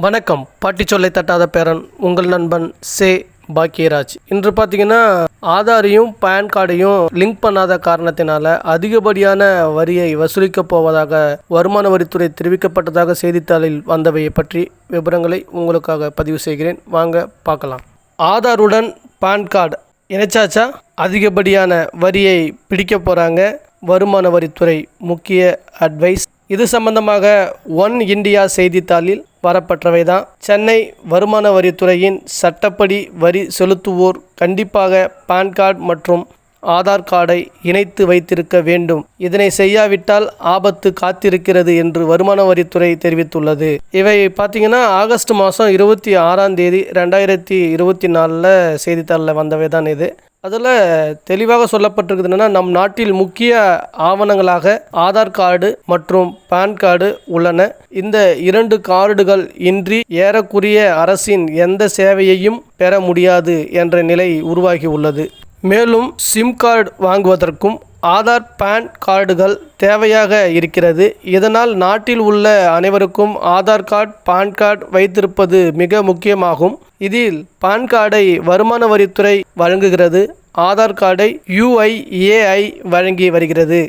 வணக்கம். பாட்டி சொல்லை தட்டாத பேரன் உங்கள் நண்பன் சே. பாக்கியராஜ். இன்று பார்த்தீங்கன்னா ஆதாரையும் பேன் கார்டையும் லிங்க் பண்ணாத காரணத்தினால அதிகப்படியான வரியை வசூலிக்கப் போவதாக வருமான வரித்துறை தெரிவிக்கப்பட்டதாக செய்தித்தாளில் வந்தவையை பற்றி விவரங்களை உங்களுக்காக பதிவு செய்கிறேன். வாங்க பார்க்கலாம். ஆதாருடன் பான் கார்டு இணைச்சாச்சா? அதிகப்படியான வரியை பிடிக்க போகிறாங்க வருமான வரித்துறை முக்கிய அட்வைஸ் இது சம்பந்தமாக ஒன் இந்தியா செய்தித்தாளில் வரப்பட்டவை தான் சென்னை வருமான வரித்துறையின் சட்டப்படி வரி செலுத்துவோர் கண்டிப்பாக பான் கார்டு மற்றும் ஆதார் கார்டை இணைத்து வைத்திருக்க வேண்டும். இதனை செய்யாவிட்டால் ஆபத்து காத்திருக்கிறது என்று வருமான வரித்துறை தெரிவித்துள்ளது. இவை பார்த்தீங்கன்னா ஆகஸ்ட் மாதம் இருபத்தி ஆறாம் தேதி ரெண்டாயிரத்தி இருபத்தி நாலில் செய்தித்தாளில் வந்தவை தான் இது. அதில் தெளிவாக சொல்லப்பட்டிருக்குது என்னென்னா நம் நாட்டில் முக்கிய ஆவணங்களாக ஆதார் கார்டு மற்றும் பான் கார்டு உள்ளன. இந்த இரண்டு கார்டுகள் இன்றி ஏறக்குரிய அரசின் எந்த சேவையையும் பெற முடியாது என்ற நிலை உருவாகி உள்ளது. மேலும் சிம் கார்டு வாங்குவதற்கும் ஆதார் பான் கார்டுகள் தேவையாக இருக்கிறது. இதனால் நாட்டில் உள்ள அனைவருக்கும் ஆதார் கார்டு பான் கார்டு வைத்திருப்பது மிக முக்கியமாகும். இதில் பான் கார்டை வருமான வரித்துறை வழங்குகிறது. ஆதார் கார்டை யுஐஏஐ வழங்கி வருகிறது.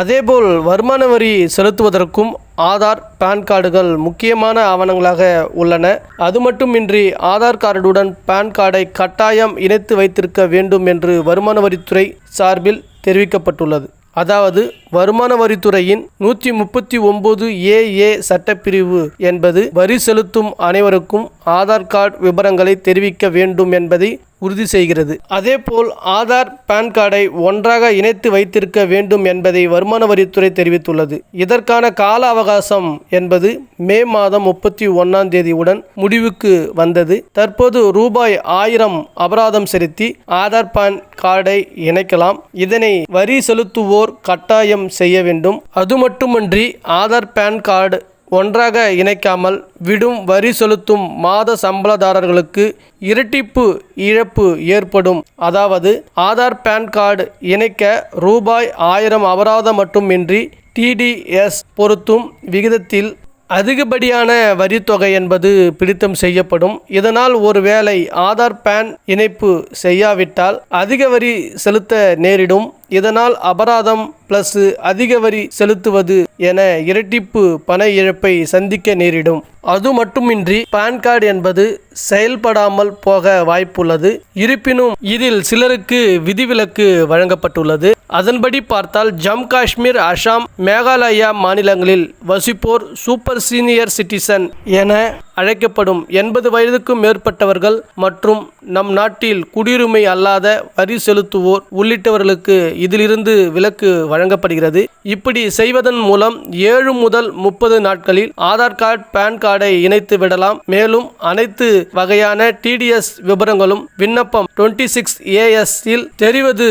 அதேபோல் வருமான வரி செலுத்துவதற்கும் ஆதார் பான் கார்டுகள் முக்கியமான ஆவணங்களாக உள்ளன. அது மட்டுமின்றி ஆதார் கார்டுடன் பான் கார்டை கட்டாயம் இணைத்து வைத்திருக்க வேண்டும் என்று வருமான வரித்துறை சார்பில் தெரிவிக்கப்பட்டுள்ளது. அதாவது வருமான வரித்துறையின் நூற்றி முப்பத்தி ஒன்பது ஏஏ சட்டப்பிரிவு என்பது வரி செலுத்தும் அனைவருக்கும் ஆதார் கார்டு விவரங்களை தெரிவிக்க வேண்டும் என்பதை உறுதி செய்கிறது. அதேபோல் ஆதார் பான் கார்டை ஒன்றாக இணைத்து வைத்திருக்க வேண்டும் என்பதை வருமான வரித்துறை தெரிவித்துள்ளது. இதற்கான கால அவகாசம் என்பது மே மாதம் முப்பத்தி ஒன்றாம் தேதியுடன் முடிவுக்கு வந்தது. தற்போது ரூபாய் ஆயிரம் அபராதம் செலுத்தி ஆதார் பான் கார்டை இணைக்கலாம். இதனை வரி செலுத்துவோர் கட்டாயம் செய்ய வேண்டும். அது மட்டுமன்றி ஆதார் பான் கார்டு ஒன்றாக இணைக்காமல் விடும் வரி செலுத்தும் மாத சம்பளதாரர்களுக்கு இரட்டிப்பு இழப்பு ஏற்படும். அதாவது ஆதார் பான் கார்டு இணைக்க ரூபாய் ஆயிரம் அபராதம் மட்டுமின்றி டிடிஎஸ் பொருத்தும் விகிதத்தில் அதிகப்படியான வரித்தொகை என்பது பிடித்தம் செய்யப்படும். இதனால் ஒருவேளை ஆதார் பான் இணைப்பு செய்யாவிட்டால் அதிக வரி செலுத்த நேரிடும். இதனால் அபராதம் பிளஸ் அதிக வரி செலுத்துவது என இரட்டிப்பு பண இழப்பை சந்திக்க நேரிடும். அது மட்டுமின்றி பான் கார்டு என்பது செயல்படாமல் போக வாய்ப்புள்ளது. இருப்பினும் இதில் சிலருக்கு விதிவிலக்கு வழங்கப்பட்டுள்ளது. அதன்படி பார்த்தால் ஜம்மு காஷ்மீர் அசாம் மேகாலயா மாநிலங்களில் வசிப்போர் சூப்பர் சீனியர் சிட்டிசன் என அழைக்கப்படும் எண்பது வயதுக்கும் மேற்பட்டவர்கள் மற்றும் நம் நாட்டில் குடியுரிமை அல்லாத வரி செலுத்துவோர் உள்ளிட்டவர்களுக்கு இதிலிருந்து விலக்கு வழங்கப்படுகிறது. இப்படி செய்வதன் மூலம் ஏழு முதல் முப்பது நாட்களில் ஆதார் கார்டு பான் கார்டை இணைத்து விடலாம். மேலும் அனைத்து வகையான டிடிஎஸ் விவரங்களும் விண்ணப்பம் டுவெண்ட்டி சிக்ஸ் ஏஎஸ்ஸில் தெரிவது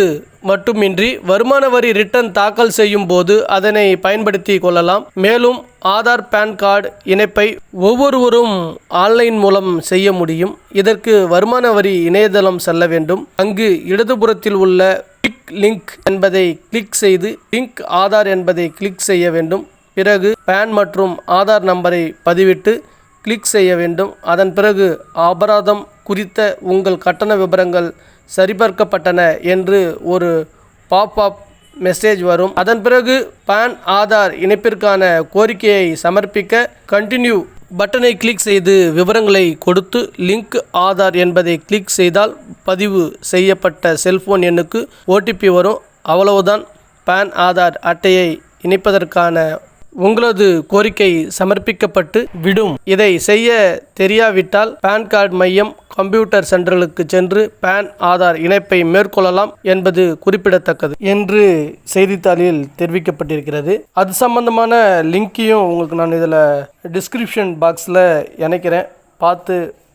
மட்டுமின்றி வருமான வரி ரிட்டர்ன் தாக்கல் செய்யும் போது அதனை பயன்படுத்தி கொள்ளலாம். மேலும் ஆதார் பான் கார்டு இணைப்பை ஒவ்வொருவரும் ஆன்லைன் மூலம் செய்ய முடியும். இதற்கு வருமான வரி இணையதளம் செல்ல வேண்டும். அங்கு இடதுபுறத்தில் உள்ள கிளிக் லிங்க் என்பதை கிளிக் செய்து லிங்க் ஆதார் என்பதை கிளிக் செய்ய வேண்டும். பிறகு பேன் மற்றும் ஆதார் நம்பரை பதிவிட்டு கிளிக் செய்ய வேண்டும். அதன் பிறகு அபராதம் குறித்த உங்கள் கட்டண விவரங்கள் சரிபார்க்கப்பட்டன என்று ஒரு பாப் அப் மெசேஜ் வரும். அதன் பிறகு பான் ஆதார் இணைப்பிற்கான கோரிக்கையை சமர்ப்பிக்க கண்டினியூ பட்டனை கிளிக் செய்து விவரங்களை கொடுத்து லிங்க் ஆதார் என்பதை கிளிக் செய்தால் பதிவு செய்யப்பட்ட செல்போன் எண்ணுக்கு ஓடிபி வரும். அவ்வளவுதான். பான் ஆதார் அட்டையை இணைப்பதற்கான உங்களது கோரிக்கை சமர்ப்பிக்கப்பட்டு விடும். இதை செய்ய தெரியாவிட்டால் பான் கார்டு மையம் கம்ப்யூட்டர் சென்டர்களுக்கு சென்று பான் ஆதார் இணைப்பை மேற்கொள்ளலாம் என்பது குறிப்பிடத்தக்கது என்று செய்தித்தாளில் தெரிவிக்கப்பட்டிருக்கிறது. அது சம்பந்தமான லிங்கையும் உங்களுக்கு நான் இதில் டிஸ்கிரிப்ஷன் பாக்ஸில் இணைக்கிறேன். பார்த்து